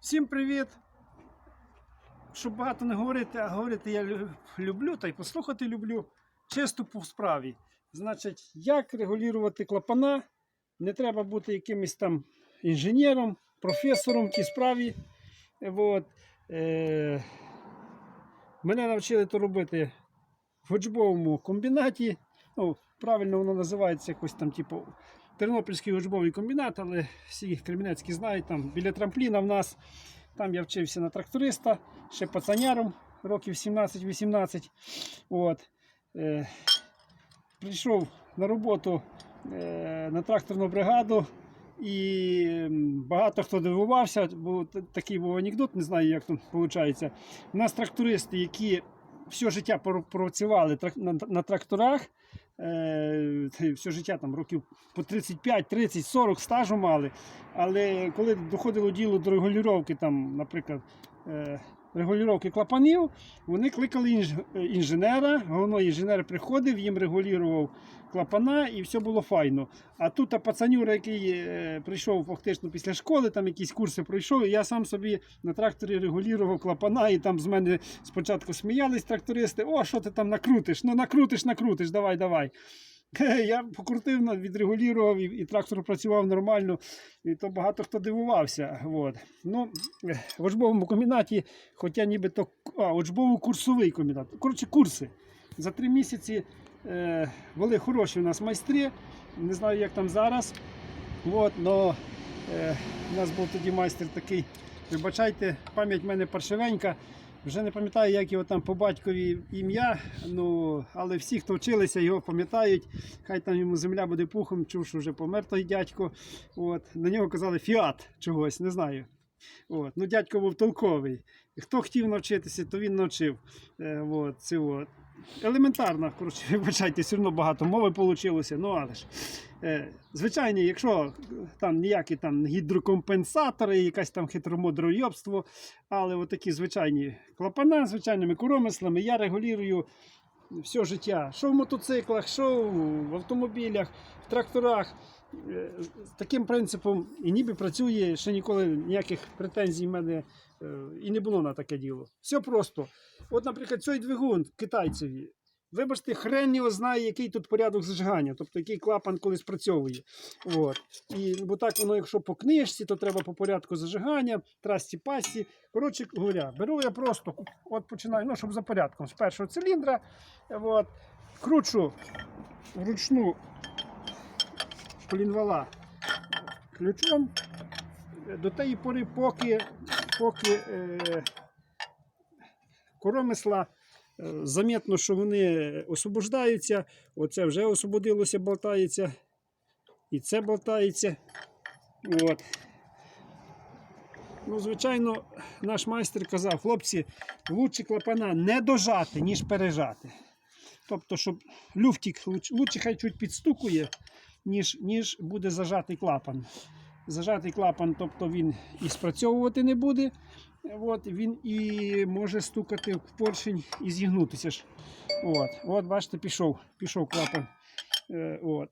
Всім привіт! Щоб багато не говорити, а говорити я люблю та й послухати люблю. Чисто по справі. Значить, як регулювати клапана? Не треба бути якимось там інженером, професором в тій справі. От. Е, мене навчили то робити в учбовому комбінаті. Ну, правильно воно називається якось там, типу, Тернопільський учбовий комбінат, але всі кремінецькі знають, там біля трампліна в нас. Там я вчився на тракториста, ще пацаняром, років 17-18. От. Е, прийшов на роботу е, на тракторну бригаду. І багато хто дивувався, бо такий був анекдот, не знаю, як тут виходить. У нас трактористи, які все життя працювали на, тракторах, е, все життя там років по 35, 30, 40 стажу мали. Але коли доходило діло до регулювання, наприклад, е, регулювання клапанів, вони кликали інж- інженера, головний інженер приходив, їм регулював клапана і все було файно. А тут та пацанюра, який е, прийшов фактично після школи, там якісь курси пройшов, і я сам собі на тракторі регулював клапана, і там з мене спочатку сміялись трактористи, о, що ти там накрутиш? Ну накрутиш, накрутиш, давай, давай. Я покрутив, відрегулював, і, і трактор працював нормально, і то багато хто дивувався. От. Ну, в учбовому комбінаті, хоча нібито а, учбово-курсовий комбінат. Коротше, курси. За три місяці е, були хороші у нас майстри. Не знаю, як там зараз. От, но, е, у нас був тоді майстер такий. Вибачайте, пам'ять в мене паршивенька. Вже не пам'ятаю, як його там по батькові ім'я, ну, але всі, хто вчилися, його пам'ятають. Хай там йому земля буде пухом, чув, що вже помер той дядько. От. На нього казали фіат чогось, не знаю. От. Ну, дядько був толковий. Хто хотів навчитися, то він навчив. Е, от, це от. Елементарно, коротше, вибачайте, все одно багато мови вийшло, ну але ж. Е, звичайно, якщо там ніякі там гідрокомпенсатори, якась там хитромудройобство, але от такі звичайні клапана, звичайними коромислами, я регулюю все життя. Що в мотоциклах, що в автомобілях, в тракторах. Е, З таким принципом і ніби працює, ще ніколи ніяких претензій в мене е, і не було на таке діло. Все просто. От, наприклад, цей двигун китайцеві. Вибачте, хрен його знає, який тут порядок зажигання, тобто який клапан коли спрацьовує. От. І, бо так воно, якщо по книжці, то треба по порядку зажигання, трасті пасті. Коротше говоря, беру я просто, от починаю, ну, щоб за порядком, з першого циліндра, от, кручу вручну плінвала ключом до тієї пори, поки, поки е, коромисла е, замітно, що вони освобождаються. Оце вже освободилося, болтається. І це болтається. От. Ну, звичайно, наш майстер казав, хлопці, лучше клапана не дожати, ніж пережати. Тобто, щоб люфтик луч- лучше хай чуть підстукує, ніж, ніж буде зажатий клапан. Зажатий клапан, тобто він і спрацьовувати не буде. От, він і може стукати в поршень і зігнутися ж. От, от бачите, пішов, пішов клапан. Е, от.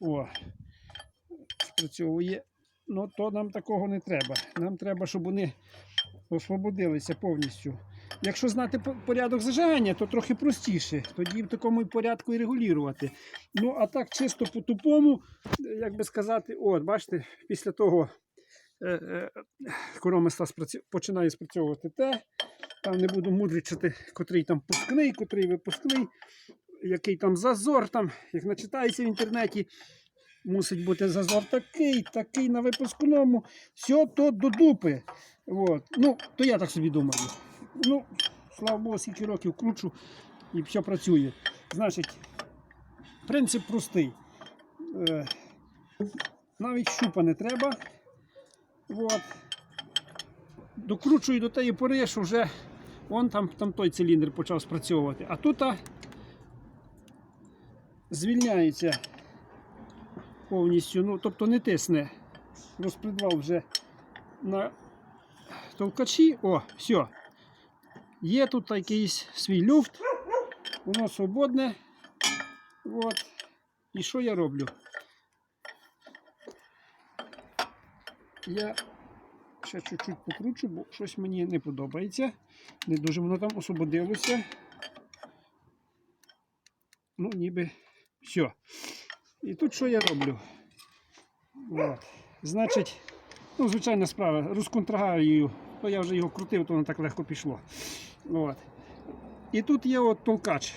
О, спрацьовує. Ну, то нам такого не треба. Нам треба, щоб вони освободилися повністю. Якщо знати порядок зажигання, то трохи простіше. Тоді в такому порядку і регулювати. Ну, а так чисто по-тупому, е, як би сказати, от, бачите, після того е, е, коромисла спрацю... починає спрацьовувати те. Там не буду мудричати, котрий там пускний, котрий випускний, який там зазор, там, як начитається в інтернеті. Мусить бути зазор такий, такий на випускному. Все то до дупи. От. Ну, то я так собі думаю. Ну, слава Богу, скільки років кручу і все працює. Значить, принцип простий. Е, навіть щупа не треба. От. Докручую до тієї пори, що вже вон там, там той циліндр почав спрацьовувати. А тут а, звільняється повністю, ну, тобто не тисне. Розпредвал вже на толкачі. О, все. Є тут якийсь свій люфт, воно свободне. От. І що я роблю? Я ще чуть-чуть покручу, бо щось мені не подобається. Не дуже воно там освободилося. Ну, ніби все. І тут що я роблю? От. Значить, ну, звичайна справа, розконтрагаю, то я вже його крутив, то воно так легко пішло. От. І тут є от толкач.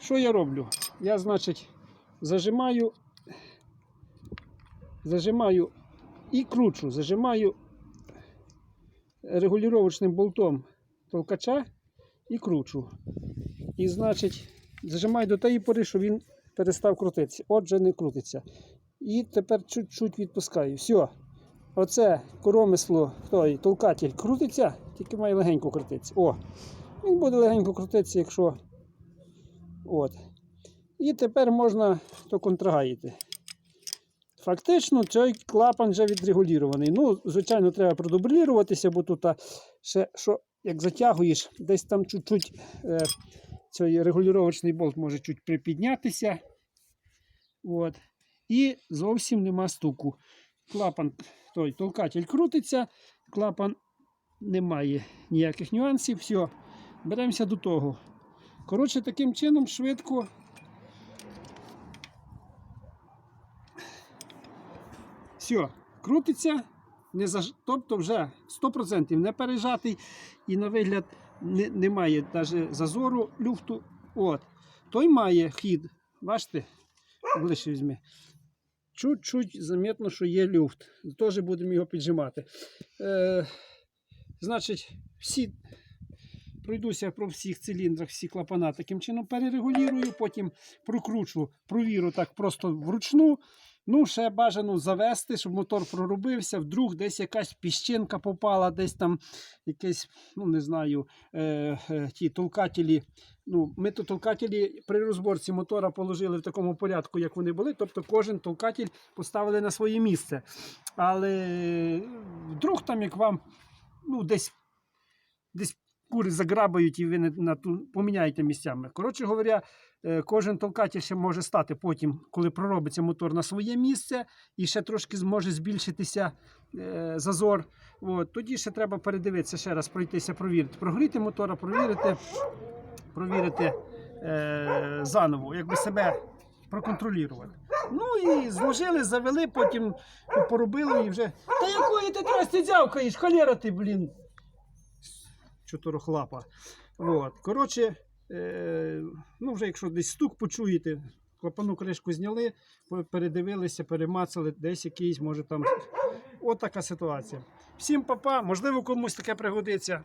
Що я роблю? Я, значить, зажимаю, зажимаю і кручу, зажимаю регулювачним болтом толкача і кручу. І, значить, зажимаю до тієї пори, що він перестав крутитися. Отже, не крутиться. І тепер чуть-чуть відпускаю. Все. Оце коромисло, той толкатель крутиться, тільки має легенько крутитися. О, він буде легенько крутитися, якщо. От. І тепер можна то контрагаїти. Фактично, цей клапан вже відрегулірований. Ну, звичайно, треба продубліруватися, бо тут ще що, як затягуєш, десь там чуть-чуть е, цей регулювачний болт може чуть припіднятися. От. І зовсім нема стуку. Клапан, той толкатель крутиться, клапан немає ніяких нюансів. Все, беремося до того. Коротше, таким чином швидко. Все, крутиться, не заж... тобто вже 100% не пережатий і на вигляд не, немає навіть зазору люфту. От. Той має хід, бачите, ближче візьми. Чуть-чуть замітно, що є люфт. Теж будемо його піджимати. Е, значить, всі пройдуся про всіх циліндрах, всі клапана таким чином перерегулюю, потім прокручу, провіру так просто вручну. Ну, ще бажано завести, щоб мотор проробився. Вдруг десь якась піщинка попала, десь там якесь, ну не знаю, е, е, ті толкателі. Ну, ми то толкателі при розборці мотора положили в такому порядку, як вони були. Тобто кожен толкатель поставили на своє місце. Але вдруг там, як вам ну, десь, десь кури заграбають і ви не на ту поміняєте місцями. Коротше говоря, е, кожен толкатель ще може стати потім, коли проробиться мотор на своє місце, і ще трошки зможе збільшитися е, зазор. От. Тоді ще треба передивитися ще раз, пройтися, провірити. Прогріти мотора, провірити, провірити е, заново, якби себе проконтролювати. Ну і зложили, завели, потім поробили і вже. Та якої ти трості дзявкаєш, холера ти, блін чотирохлапа. От. Коротше, е, ну вже якщо десь стук почуєте, клапану кришку зняли, передивилися, перемацали, десь якийсь, може там. От така ситуація. Всім папа, можливо, комусь таке пригодиться.